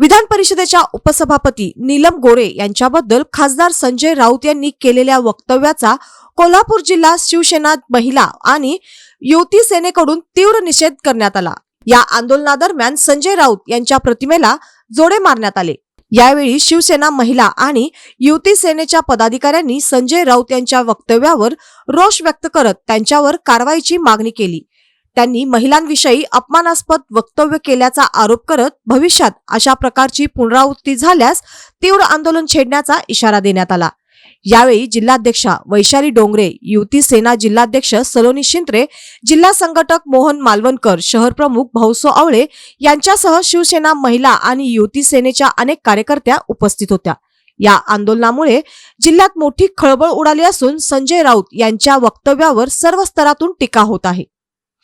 विधान परिषदेच्या उपसभापती नीलम गोरे यांच्याबद्दल खासदार संजय राऊत यांनी केलेल्या वक्तव्याचा कोल्हापूर जिल्हा शिवसेना महिला आणि युवती सेनेकडून तीव्र निषेध करण्यात आला. या आंदोलनादरम्यान संजय राऊत यांच्या प्रतिमेला जोडे मारण्यात आले. यावेळी शिवसेना महिला आणि युवती सेनेच्या पदाधिकाऱ्यांनी संजय राऊत यांच्या वक्तव्यावर रोष व्यक्त करत त्यांच्यावर कारवाईची मागणी केली. त्यांनी महिलांविषयी अपमानास्पद वक्तव्य केल्याचा आरोप करत भविष्यात अशा प्रकारची पुनरावृत्ती झाल्यास तीव्र आंदोलन छेडण्याचा इशारा देण्यात आला. यावेळी जिल्हाध्यक्षा वैशाली डोंगरे युती सेना जिल्हाध्यक्ष सलोनी शिंत्रे जिल्हा संघटक मोहन मालवणकर शहर प्रमुख भाऊसो आवळे यांच्यासह शिवसेना महिला आणि युती सेनेच्या अनेक कार्यकर्त्या उपस्थित होत्या. या आंदोलनामुळे जिल्ह्यात मोठी खळबळ उडाली असून संजय राऊत यांच्या वक्तव्यावर सर्व स्तरातून टीका होत आहे.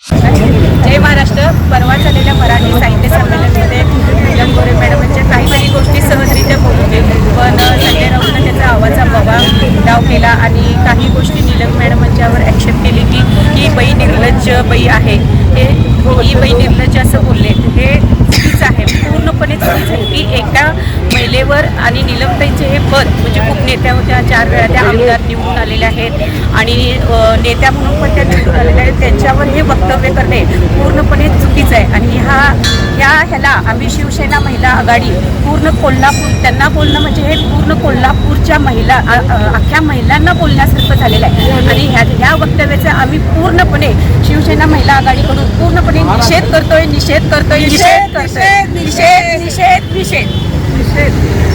जय महाराष्ट्र. परवा झालेल्या मराठी साहित्य संमेलनामध्ये पूजन गोरे मॅडमांच्या काही काही गोष्टी सहजरित्या बोलू पण संजय राऊतनं त्याचा आवाजा बवा डाव केला आणि काही गोष्टी नीलम मॅडमांच्यावर ॲक्शन केली की ही बाई निर्लज्ज बाई आहे. हे ही बाई निर्लज्ज असं बोलले. हे चुकीचं आहे. पूर्णपणे चुकीचं आहे. की एका महिलेवर आणि नीलमताईंचे हे पद म्हणजे खूप नेत्या होत्या चार वेळा त्या आमदार निवडून आलेल्या आहेत. आणि नेत्या म्हणून पण त्या निवडून आलेल्या आहेत. त्यांच्यावर हे वक्तव्य करणे पूर्णपणे चुकीचं आहे. आणि ह्या ह्या ह्याला आम्ही शिवसेना महिला आघाडी पूर्ण कोल्हापूर त्यांना बोलणं म्हणजे हे पूर्ण कोल्हापूरच्या महिला अख्ख्या महिलांना बोलण्यासारखं झालेलं आहे. आणि ह्या ह्या वक्तव्याचा आम्ही पूर्णपणे शिवसेना महिला आघाडीकडून पूर्णपणे निषेध करतोय निषेध करतोय निषेध करतोय. निषेध निषेध निषेध. निषेध